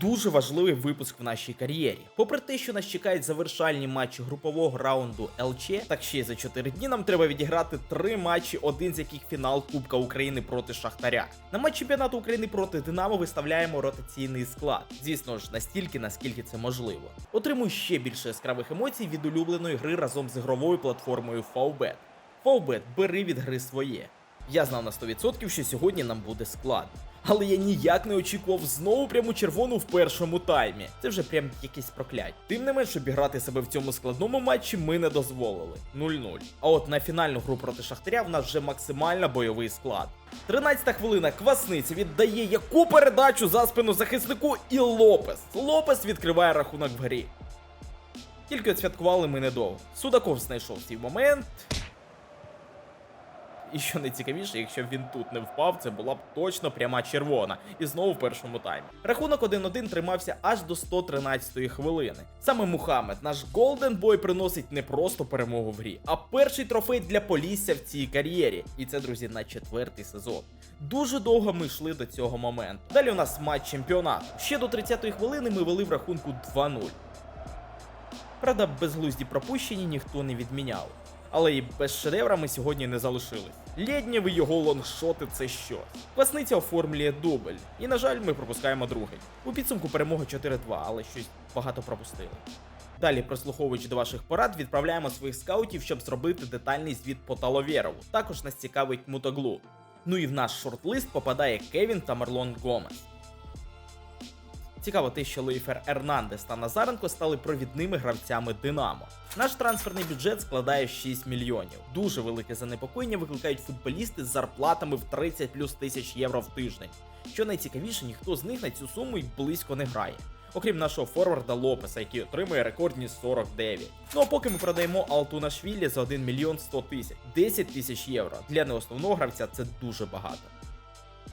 Дуже важливий випуск в нашій кар'єрі. Попри те, що нас чекають завершальні матчі групового раунду ЛЧ, так ще й за 4 дні нам треба відіграти три матчі, один з яких фінал Кубка України проти Шахтаря. На матч чемпіонату України проти Динамо виставляємо ротаційний склад. Звісно ж, настільки, наскільки це можливо. Отримуй ще більше яскравих емоцій від улюбленої гри разом з ігровою платформою Favbet. Favbet, бери від гри своє. Я знав на 100%, що сьогодні нам буде складно. Але я ніяк не очікував знову пряму червону в першому таймі. Це вже прям якесь прокляття. Тим не менш, обіграти себе в цьому складному матчі ми не дозволили. 0-0. А от на фінальну гру проти Шахтаря в нас вже максимально бойовий склад. 13-та хвилина Квасниця віддає яку передачу за спину захиснику і Лопес. Лопес відкриває рахунок в грі. Тільки відсвяткували ми недовго. Судаков знайшов свій момент. І що найцікавіше, якщо б він тут не впав, це була б точно пряма червона. І знову в першому таймі. Рахунок 1-1 тримався аж до 113-ї хвилини. Саме Мухаммед, наш Голден Бой, приносить не просто перемогу в грі, а перший трофей для Полісся в цій кар'єрі. І це, друзі, на четвертий сезон. Дуже довго ми йшли до цього моменту. Далі у нас матч чемпіонату. Ще до 30-ї хвилини ми вели в рахунку 2-0. Правда, безглузді пропущені ніхто не відміняв. Але і без шедевра ми сьогодні не залишились. Лєднєв і його лонгшоти це що? Квасниця оформлює дубль. І, на жаль, ми пропускаємо другий. У підсумку перемога 4-2, але щось багато пропустили. Далі, прослуховуючи до ваших порад, відправляємо своїх скаутів, щоб зробити детальний звіт по Таловєрову. Також нас цікавить Мутоглу. Ну і в наш шорт-лист попадає Кевін та Марлон Гомес. Цікаво те, що Лейфер Ернандес та Назаренко стали провідними гравцями Динамо. Наш трансферний бюджет складає 6 мільйонів. Дуже велике занепокоєння викликають футболісти з зарплатами в 30 плюс тисяч євро в тиждень. Що найцікавіше, ніхто з них на цю суму й близько не грає. Окрім нашого форварда Лопеса, який отримує рекордні 49. Ну а поки ми продаємо Алтуна Швілі за 1 мільйон 100 тисяч, 10 тисяч євро. Для неосновного гравця це дуже багато.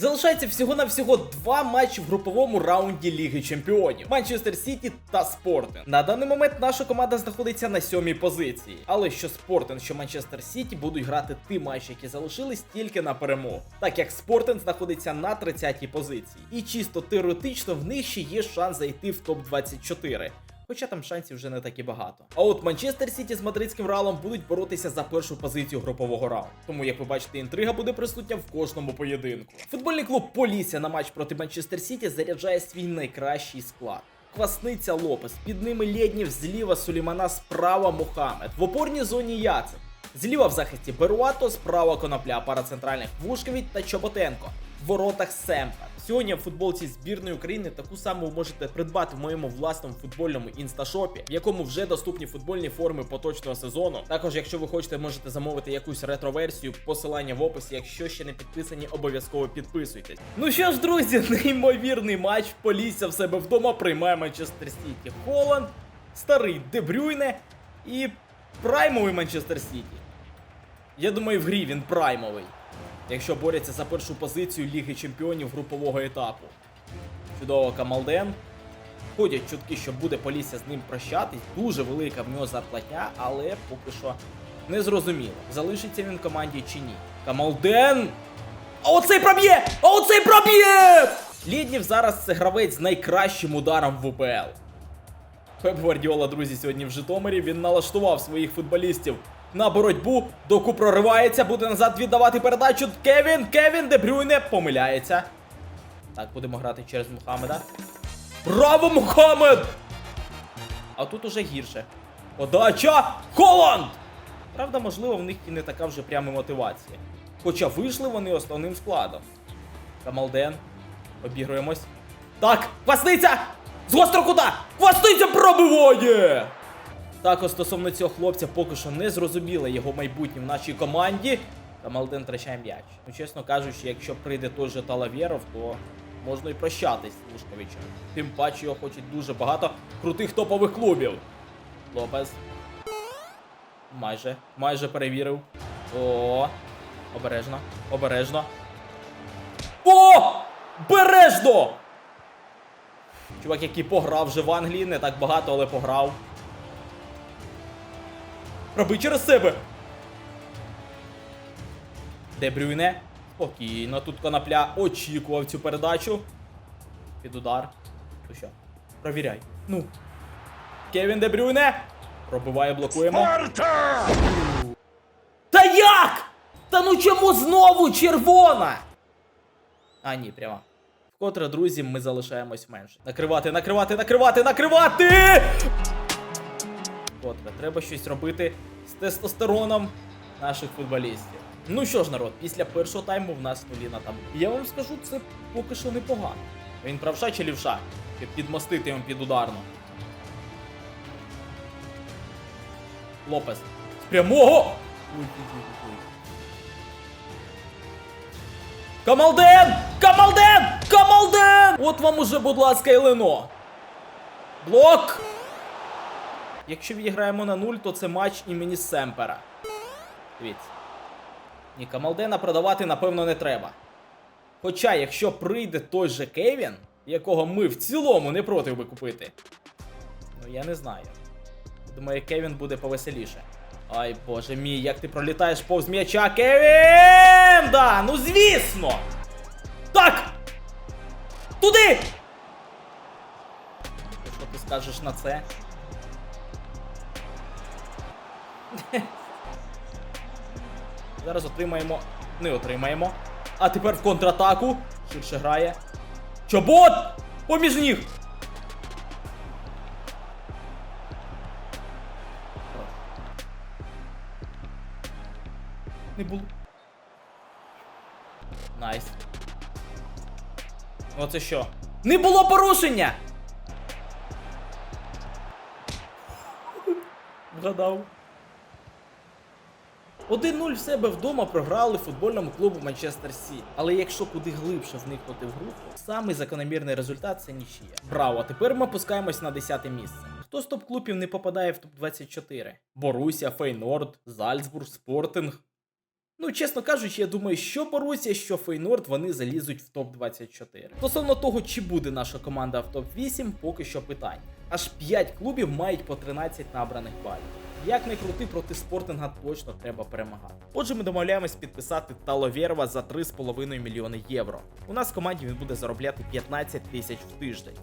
Залишається всього-навсього два матчі в груповому раунді Ліги Чемпіонів Манчестер Сіті та Спортен. На даний момент наша команда знаходиться на сьомій позиції. Але що Спортен, що Манчестер Сіті будуть грати ті матчі, які залишились тільки на перемогу. Так як Спортен знаходиться на 30-й позиції. І чисто теоретично в них ще є шанс зайти в топ-24. Хоча там шансів вже не так і багато. А от Манчестер Сіті з мадридським Реалом будуть боротися за першу позицію групового раунду. Тому, як ви бачите, інтрига буде присутня в кожному поєдинку. Футбольний клуб Полісся на матч проти Манчестер Сіті заряджає свій найкращий склад. Квасниця Лопес, під ними Лєднів, зліва Сулімана, справа Мухаммед. В опорній зоні Яцек. Зліва в захисті Беруато, справа Конопля, пара центральних Вушковіч та Чоботенко. В воротах Семпер. Сьогодні в футболці збірної України таку саму можете придбати в моєму власному футбольному інсташопі, в якому вже доступні футбольні форми поточного сезону. Також, якщо ви хочете, можете замовити якусь ретро-версію, посилання в описі. Якщо ще не підписані, обов'язково підписуйтесь. Ну що ж, друзі, неймовірний матч. Полісся в себе вдома приймає Манчестер Сіті. Холланд, старий Дебрюйне і праймовий Манчестер Сіті. Я думаю, в грі він праймовий. Якщо борються за першу позицію Ліги Чемпіонів групового етапу. Чудово Камалден. Ходять чутки, що буде Полісся з ним прощатись. Дуже велика в нього зарплатня, але поки що не зрозуміло, залишиться він в команді чи ні. Камалден! А оцей проб'є! А оцей проб'є! Ліднів зараз це гравець з найкращим ударом в УПЛ. Пеп Гвардіола, друзі, сьогодні в Житомирі. Він налаштував своїх футболістів на боротьбу. Доку проривається, буде назад віддавати передачу. Кевін, Кевін, Дебрюйне помиляється. Так, будемо грати через Мухаммеда. Браво, Мухаммед! А тут уже гірше. Подача! Холланд! Правда, можливо, в них і не така вже пряма мотивація. Хоча вийшли вони основним складом. Камалден. Обігруємось. Так, Квасниця! З гострого кута! Квасниця пробиває! Також стосовно цього хлопця поки що не зрозуміло його майбутнє в нашій команді. Камалден втрачає м'яч. Ну, чесно кажучи, якщо прийде той же Талавєров, то можна і прощатись з. Тим паче його хочуть дуже багато крутих топових клубів. Лопес. Майже, майже перевірив. О, обережно, обережно. О! Бережно! Чувак, який пограв вже в Англії, не так багато, але пограв. Роби через себе. Де Брюйне? Спокійно, тут конопля очікував цю передачу. Під удар. Ну що? Провіряй. Ну. Кевін Де Брюйне. Пробиває, блокуємо. Та як? Та ну чому знову червона? А, ні, прямо. Вкотре, друзі, ми залишаємось менше. Накривати, накривати, накривати, накривати! Вкотре, треба щось робити з тестостероном наших футболістів. Ну що ж, народ, після першого тайму в нас нулі табу. Я вам скажу, це поки що непогано. Він правша чи лівша? Щоб підмостити йому під ударну. Лопес. З прямого! Камалден! Камалден! Камалден! От вам уже, будь ласка, і лино. Блок! Якщо відіграємо на нуль, то це матч імені Семпера. Дивіться. Ні, Камалдена продавати, напевно, не треба. Хоча, якщо прийде той же Кевін, якого ми в цілому не проти би купити. Ну я не знаю. Думаю, Кевін буде повеселіше. Ай боже мій, як ти пролітаєш повз м'яча, Кевін! Да, ну звісно! Так! Туди! Що ти скажеш на це? Зараз отримаємо. Не отримаємо. А тепер в контратаку. Ширше грає. Чобот! Поміж ніг! Не було. Найс. Оце що? Не було порушення! Вгадав. 1-0 в себе вдома програли футбольному клубу Манчестер Сіті. Але якщо куди глибше вникнути в гру, то самий закономірний результат це нічия. Браво! Тепер ми опускаємось на 10 місце. Хто з топ-клубів не попадає в топ-24? Боруся, Фейнорд, Зальцбург, Спортинг. Ну, чесно кажучи, я думаю, що Борусія, що Фейнорд вони залізуть в топ-24. Стосовно того, чи буде наша команда в топ-8, поки що питань. Аж 5 клубів мають по 13 набраних балів. Як не крути, проти спортинга точно треба перемагати. Отже, ми домовляємось підписати Таловєрова за 3,5 мільйони євро. У нас в команді він буде заробляти 15 тисяч в тиждень.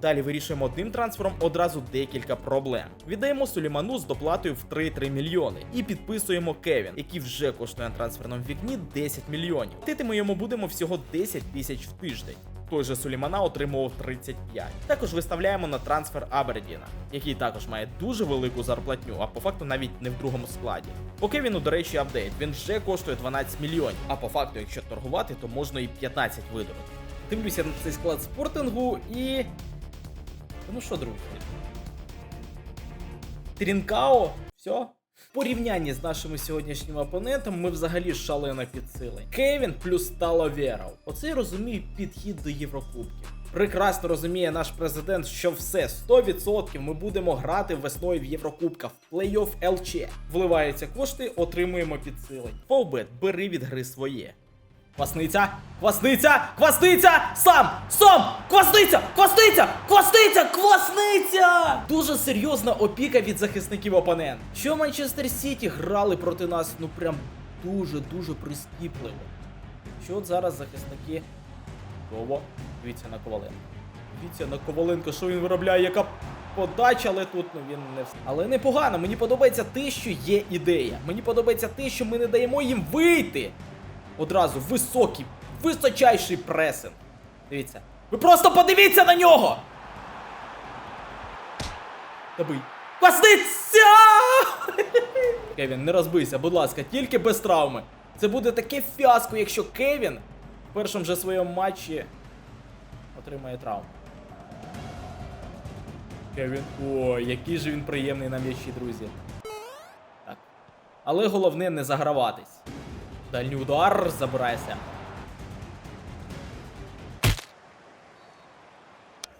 Далі вирішуємо одним трансфером одразу декілька проблем. Віддаємо Суліману з доплатою в 3-3 мільйони і підписуємо Кевін, який вже коштує на трансферному вікні 10 мільйонів. Платити ми йому будемо всього 10 тисяч в тиждень. Той же Сулімана отримував 35. Також виставляємо на трансфер Абердіна, який також має дуже велику зарплатню, а по факту навіть не в другому складі. По Кевіну, до речі, апдейт. Він вже коштує 12 мільйонів. А по факту, якщо торгувати, то можна і 15 видурити. Дивлюся на цей склад спортингу і. Ну що, друзі? Трінкао, все. В порівнянні з нашими сьогоднішніми опонентами ми взагалі шалено підсилені. Кевін плюс Таловеров. Оце розумію підхід до Єврокубків. Прекрасно розуміє наш президент, що все 100% ми будемо грати весною в Єврокубках в плей-офф ЛЧ. Вливаються кошти, отримуємо підсилень. Фовбет, бери від гри своє. Квасниця! Квасниця! Квасниця! Сам! Сам! Квасниця! Квасниця! Квасниця! Квасниця! Дуже серйозна опіка від захисників опонент. Що Манчестер Сіті грали проти нас, ну прям дуже-дуже прискіпливо. Що от зараз захисники. Гово. Дивіться на Коваленко. Дивіться на Коваленко, що він виробляє, яка подача, але тут ну він не вс- Але непогано, мені подобається те, що є ідея. Мені подобається те, що ми не даємо їм вийти. Одразу високий, височайший пресинг. Дивіться. Ви просто подивіться на нього! Добий. Квасниця! Кевін, не розбийся, будь ласка, тільки без травми. Це буде таке фіаско, якщо Кевін в першому же своєму матчі отримає травму. Кевін. Ой, який же він приємний на м'ячі, друзі. Так. Але головне не заграватись. Дальній удар забирається.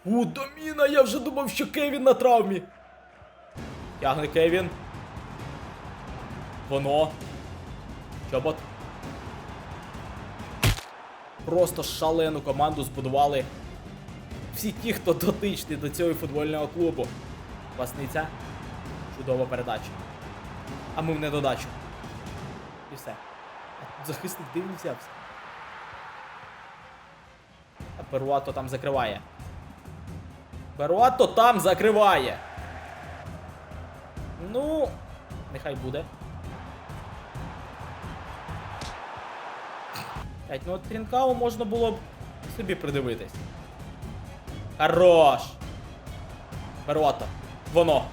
У, доміна! Я вже думав, що Кевін на травмі. Тягне Кевін. Воно. Чобот. Просто шалену команду збудували всі ті, хто дотичний до цього футбольного клубу. Власниця. Чудова передача. А ми в недодачу. І все. Захисник дивно взявся. А Перуато там закриває. Беруато там закриває. Ну, нехай буде. Ну от Трінкау можна було б собі придивитись. Хорош! Беруато. Воно.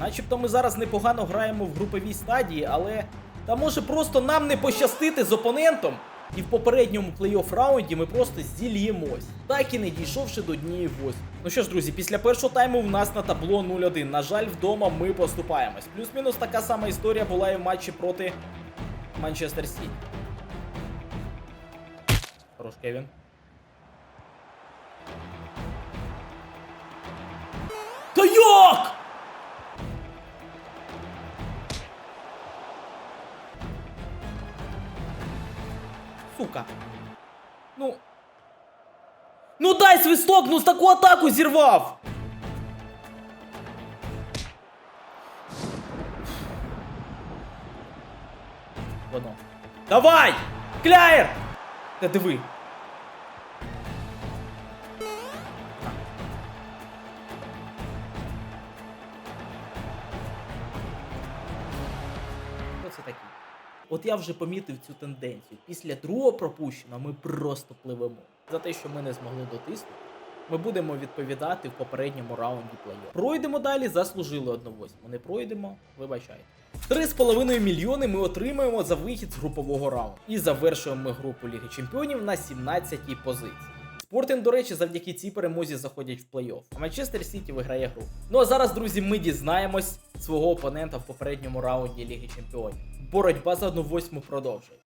Начебто ми зараз непогано граємо в груповій стадії, але та може просто нам не пощастити з опонентом. І в попередньому плей-офф раунді ми просто зільємось, так і не дійшовши до однієї восьми. Ну що ж, друзі, після першого тайму в нас на табло 0-1. На жаль, вдома ми поступаємось. Плюс-мінус така сама історія була і в матчі проти Манчестер Сіті. Хорош, Кевін. Та як? Сука. Ну. Ну дай свисток, ну з таку атаку зірвав. Воно. Давай! Кляєр! Та диви. Хто це такий? От я вже помітив цю тенденцію. Після другого пропущеного ми просто пливемо. За те, що ми не змогли дотиснути, ми будемо відповідати в попередньому раунді плей-офф. Пройдемо далі, заслужили 1-8. Не пройдемо, вибачайте. 3,5 мільйони ми отримаємо за вихід з групового раунду. І завершуємо ми групу Ліги Чемпіонів на 17-й позиції. Спортинг, до речі, завдяки цій перемозі заходять в плей-офф. А Манчестер Сіті виграє гру. Ну а зараз, друзі, ми дізнаємось свого опонента в попередньому раунді Ліги Чемпіонів. Боротьба за 1-8 продовжує.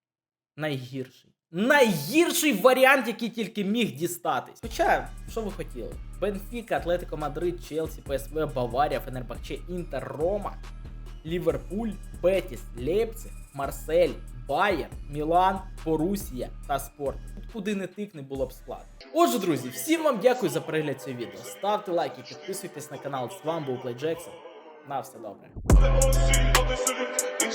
Найгірший. Найгірший варіант, який тільки міг дістатись. Хоча, що ви хотіли? Бенфіка, Атлетико Мадрид, Челсі, ПСВ, Баварія, Фенербахче, Інтер, Рома, Ліверпуль, Бетіс, Лейпциг, Марсель, Байер, Мілан, Борусія та Спорт. Тут куди не тикне було б складно. Отже, друзі, всім вам дякую за перегляд цього відео. Ставте лайки, підписуйтесь на канал. З вами був Плей Джексон. На все добре. Але осінь, але серед, і